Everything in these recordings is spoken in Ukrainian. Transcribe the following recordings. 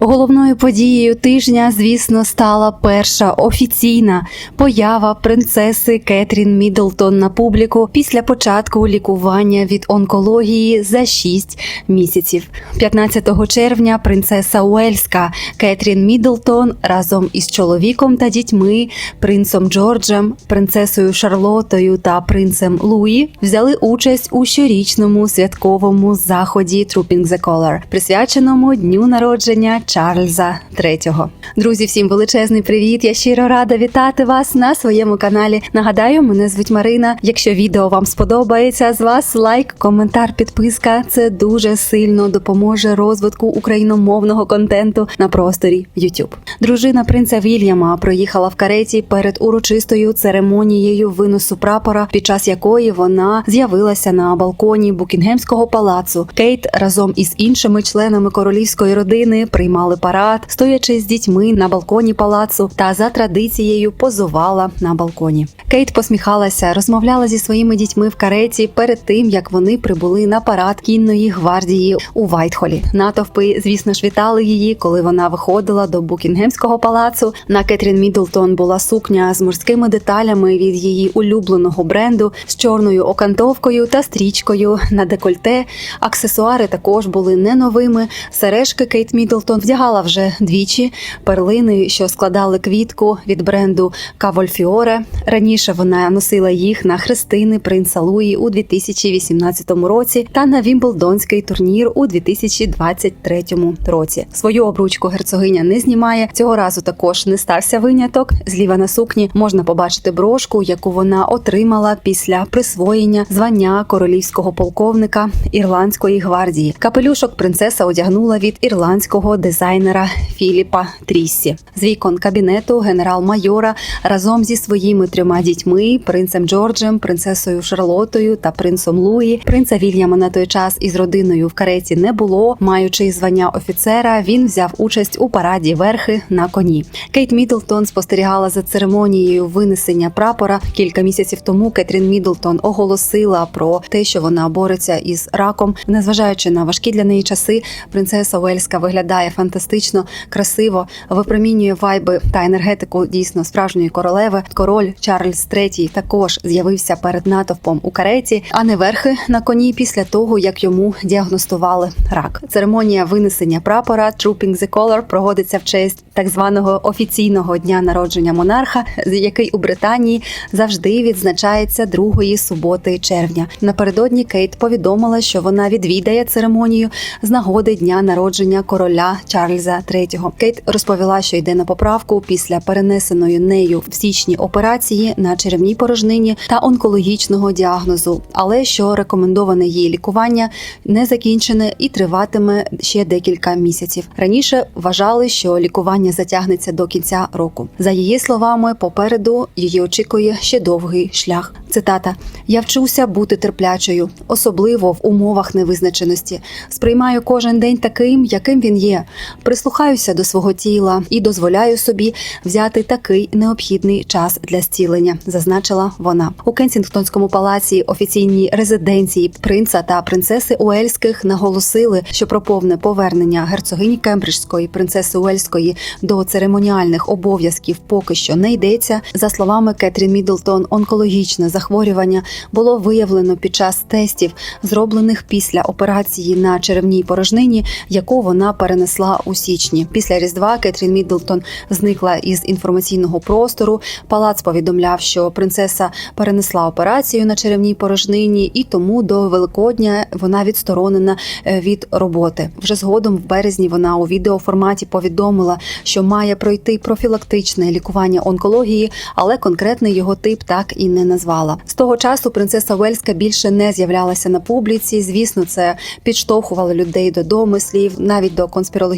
Головною подією тижня, звісно, стала перша офіційна поява принцеси Кетрін Міддлтон на публіку після початку лікування від онкології за 6 місяців. 15 червня принцеса Уельська Кетрін Міддлтон разом із чоловіком та дітьми, принцем Джорджем, принцесою Шарлотою та принцем Луї взяли участь у щорічному святковому заході Trooping the Color, присвяченому дню народження Чарльза III. Друзі, всім величезний привіт! Я щиро рада вітати вас на своєму каналі. Нагадаю, мене звуть Марина. Якщо відео вам сподобається, з вас лайк, коментар, підписка. Це дуже сильно допоможе розвитку україномовного контенту на просторі YouTube. Дружина принца Вільяма проїхала в кареті перед урочистою церемонією виносу прапора, під час якої вона з'явилася на балконі Букінгемського палацу. Кейт разом із іншими членами королівської родини приймали парад, стоячи з дітьми на балконі палацу та за традицією позувала на балконі. Кейт посміхалася, розмовляла зі своїми дітьми в кареті перед тим, як вони прибули на парад кінної гвардії у Вайтхолі. Натовпи, звісно ж, вітали її, коли вона виходила до Букінгемського палацу. На Кетрін Міддлтон була сукня з морськими деталями від її улюбленого бренду з чорною окантовкою та стрічкою на декольте. Аксесуари також були не новими. Сережки Кейт Міддлтон вдягала вже двічі. Перлини, що складали квітку від бренду Кавольфіоре. Раніше вона носила їх на хрестини принца Луї у 2018 році та на Вімблдонський турнір у 2023 році. Свою обручку герцогиня не знімає. Цього разу також не стався виняток. Зліва на сукні можна побачити брошку, яку вона отримала після присвоєння звання королівського полковника ірландської гвардії. Капелюшок принцеса одягнула від ірландського дизайнера Філіпа Тріссі. З вікон кабінету генерал-майора разом зі своїми трьома дітьми, принцем Джорджем, принцесою Шарлотою та принцем Луї. Принца Вільяма на той час із родиною в кареті не було. Маючи звання офіцера, він взяв участь у параді верхи на коні. Кейт Міддлтон спостерігала за церемонією винесення прапора. Кілька місяців тому Кетрін Міддлтон оголосила про те, що вона бореться із раком. Незважаючи на важкі для неї часи, принцеса Уельська виглядає фантастично, красиво, випромінює вайби та енергетику дійсно справжньої королеви. Король Чарльз III також з'явився перед натовпом у кареті, а не верхи на коні після того, як йому діагностували рак. Церемонія винесення прапора Trooping the Color проводиться в честь так званого офіційного дня народження монарха, який у Британії завжди відзначається другої суботи червня. Напередодні Кейт повідомила, що вона відвідає церемонію з нагоди дня народження короля Чарльза III. Кейт розповіла, що йде на поправку після перенесеної нею в січні операції на черевній порожнині та онкологічного діагнозу, але що рекомендоване її лікування не закінчене і триватиме ще декілька місяців. Раніше вважали, що лікування затягнеться до кінця року. За її словами, попереду її очікує ще довгий шлях. Цитата: Я вчуся бути терплячою, особливо в умовах невизначеності. Сприймаю кожен день таким, яким він є. Прислухаюся до свого тіла і дозволяю собі взяти такий необхідний час для зцілення, зазначила вона у Кенсінгтонському палаці офіційній резиденції принца та принцеси Уельських наголосили, що про повне повернення герцогині Кембриджської принцеси Уельської до церемоніальних обов'язків поки що не йдеться. За словами Кетрін Міддлтон, онкологічне захворювання було виявлено під час тестів, зроблених після операції на черевній порожнині, яку вона перенесла у січні. Після різдва Кетрін Міддлтон зникла із інформаційного простору. Палац повідомляв, що принцеса перенесла операцію на черевній порожнині, і тому до Великодня вона відсторонена е, від роботи. Вже згодом в березні вона у відеоформаті повідомила, що має пройти профілактичне лікування онкології, але конкретний його тип так і не назвала. З того часу принцеса Вельська більше не з'являлася на публіці. Звісно, це підштовхувало людей до домислів, навіть до конспірологічних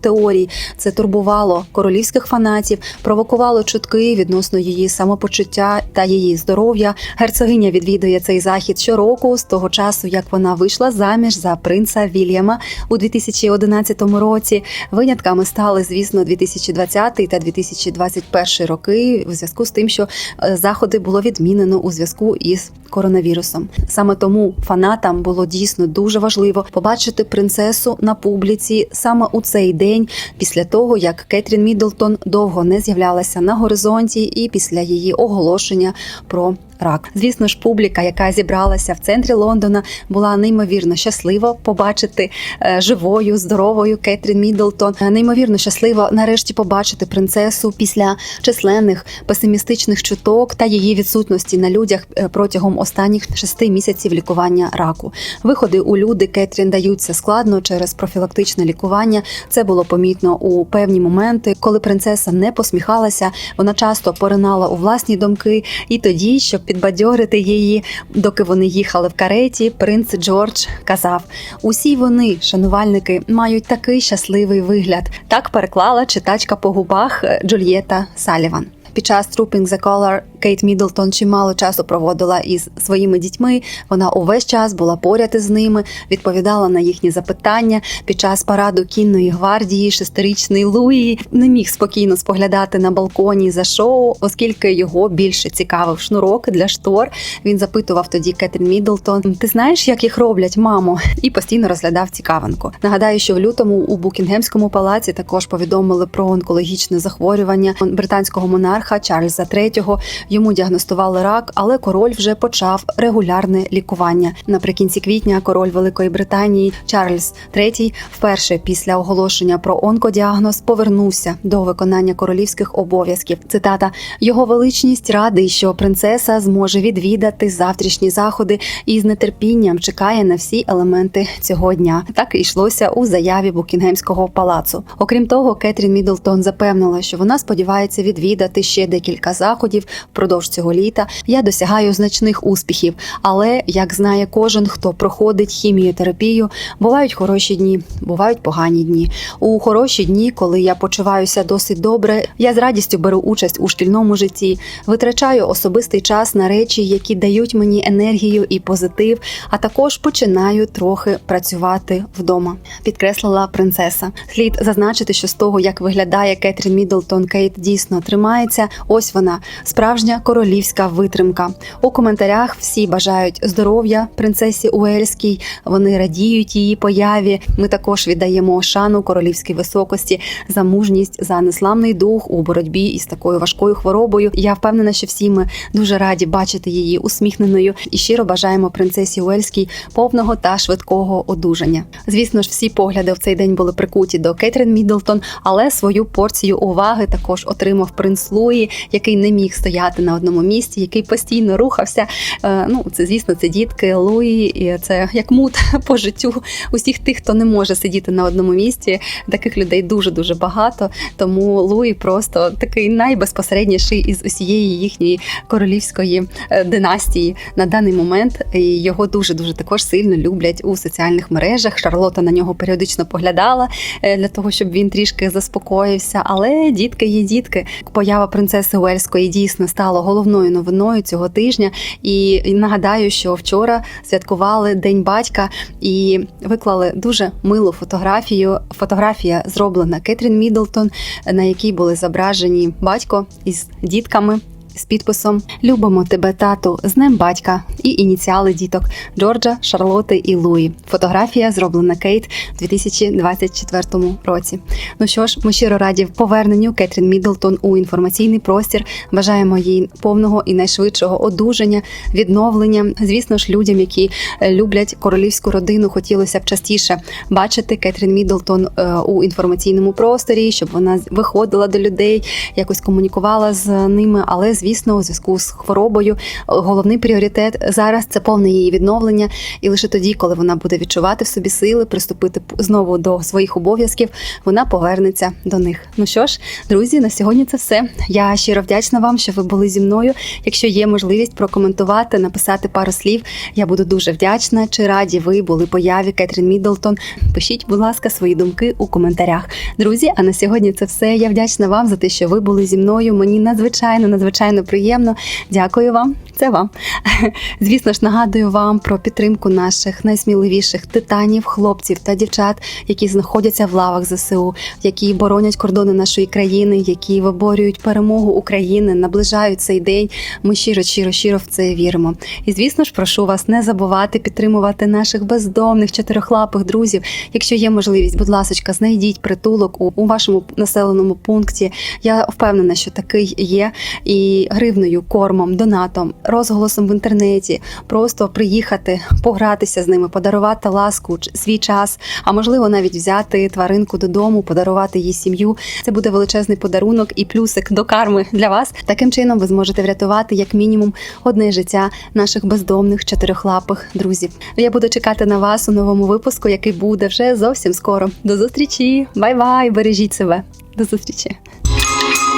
теорій. Це турбувало королівських фанатів, провокувало чутки відносно її самопочуття та її здоров'я. Герцогиня відвідує цей захід щороку з того часу, як вона вийшла заміж за принца Вільяма у 2011 році. Винятками стали, звісно, 2020 та 2021 роки, у зв'язку з тим, що е, заходи було відмінено у зв'язку із коронавірусом. Саме тому фанатам було дійсно дуже важливо побачити принцесу на публіці саме у у цей день, після того як Кетрін Міддлтон довго не з'являлася на горизонті, і після її оголошення про рак. Звісно ж, публіка, яка зібралася в центрі Лондона, була неймовірно щаслива побачити е, живою, здоровою Кетрін Міддлтон. Е, Неймовірно щаслива нарешті побачити принцесу після численних песимістичних чуток та її відсутності на людях е, протягом останніх шести місяців лікування раку. Виходи у люди Кетрін даються складно через профілактичне лікування. Це було помітно у певні моменти, коли принцеса не посміхалася. Вона часто поринала у власні думки, і тоді, щоб підбадьорити її, доки вони їхали в кареті, принц Джордж казав: усі вони, шанувальники, мають такий щасливий вигляд. Так переклала читачка по губах е, Джульєта Саліван. Під час Trooping the Color Кейт Міддлтон чимало часу проводила із своїми дітьми. Вона увесь час була поряд із ними, відповідала на їхні запитання. Під час параду кінної гвардії шестирічний Луї не міг спокійно споглядати на балконі за шоу, оскільки його більше цікавив шнурок для штор. Він запитував тоді Кетрін Міддлтон: Ти знаєш, як їх роблять, мамо? І постійно розглядав цікавинку. Нагадаю, що в лютому у Букінгемському палаці також повідомили про онкологічне захворювання британського монарха Чарльза III. Йому діагностували рак, але король вже почав регулярне лікування. Наприкінці квітня король Великої Британії Чарльз III вперше після оголошення про онкодіагноз повернувся до виконання королівських обов'язків. Цитата: його величність радий, що принцеса зможе відвідати завтрашні заходи і з нетерпінням чекає на всі елементи цього дня. Так і йшлося у заяві Букінгемського палацу. Окрім того, Кетрін Міддлтон запевнила, що вона сподівається відвідати ще декілька заходів впродовж цього літа. Я досягаю значних успіхів, але як знає кожен, хто проходить хіміотерапію, бувають хороші дні, бувають погані дні. У хороші дні, коли я почуваюся досить добре, я з радістю беру участь у шкільному житті, витрачаю особистий час на речі, які дають мені енергію і позитив, а також починаю трохи працювати вдома. Підкреслила принцеса. Слід зазначити, що з того, як виглядає Кетрін Міддлтон, Кейт дійсно тримається. Ось вона справжня королівська витримка. У коментарях всі бажають здоров'я принцесі Уельській. Вони радіють її появі. Ми також віддаємо шану королівській високості за мужність, за несламний дух у боротьбі із такою важкою хворобою. Я впевнена, що всі ми дуже раді бачити її усміхненою і щиро бажаємо принцесі Уельській повного та швидкого одужання. Звісно ж, всі погляди в цей день були прикуті до Кетрін Міддлтон, але свою порцію уваги також отримав принц Луї, який не міг стояти на одному місці, який постійно рухався. Е, Ну, це звісно, це дітки Луї, і це як мут по життю усіх тих, хто не може сидіти на одному місці. Таких людей дуже дуже багато. Тому Луї просто такий найбезпосередніший із усієї їхньої королівської е, династії на даний момент. І Його дуже дуже також сильно люблять у соціальних мережах. Шарлота на нього періодично поглядала е, для того, щоб він трішки заспокоївся. Але дітки є дітки. Поява принцеси Уельської дійсно стала головною новиною цього тижня. І нагадаю, що вчора святкували День батька і виклали дуже милу фотографію. Фотографія зроблена Кетрін Мідлтон, на якій були зображені батько із дітками. З підписом Любимо тебе, тату, з Днем батька і ініціали діток Джорджа, Шарлоти і Луї. Фотографія зроблена Кейт у 2024 році. Ну що ж, ми щиро раді поверненню Кетрін Міддлтон у інформаційний простір. Бажаємо їй повного і найшвидшого одужання, відновлення. Звісно ж, людям, які е, люблять королівську родину, хотілося б частіше бачити Кетрін Міддлтон е, у інформаційному просторі, щоб вона виходила до людей, якось комунікувала з ними. Але звісно, у зв'язку з хворобою головний пріоритет зараз це повне її відновлення, і лише тоді, коли вона буде відчувати в собі сили, приступити знову до своїх обов'язків, вона повернеться до них. Ну що ж, друзі, на сьогодні це все. Я щиро вдячна вам, що ви були зі мною. Якщо є можливість прокоментувати, написати пару слів, я буду дуже вдячна. Чи раді ви були появі Кетрін Міддлтон? Пишіть, будь ласка, свої думки у коментарях. Друзі, а на сьогодні це все. Я вдячна вам за те, що ви були зі мною. Мені надзвичайно, надзвичайно надзвичайно приємно. Дякую вам. Це вам. Звісно ж, нагадую вам про підтримку наших найсміливіших титанів, хлопців та дівчат, які знаходяться в лавах ЗСУ, які боронять кордони нашої країни, які виборюють перемогу України, наближають цей день. Ми щиро, щиро, щиро в це віримо. І звісно ж, прошу вас не забувати підтримувати наших бездомних чотирьохлапих друзів. Якщо є можливість, будь ласка, знайдіть притулок у вашому населеному пункті. Я впевнена, що такий є. І гривною, кормом, донатом, розголосом в інтернеті, просто приїхати, погратися з ними, подарувати ласку, свій час, а можливо навіть взяти тваринку додому, подарувати їй сім'ю. Це буде величезний подарунок і плюсик до карми для вас. Таким чином ви зможете врятувати як мінімум одне життя наших бездомних чотирьохлапих друзів. Я буду чекати на вас у новому випуску, який буде вже зовсім скоро. До зустрічі! Бай-бай! Бережіть себе! До зустрічі!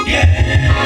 Yeah.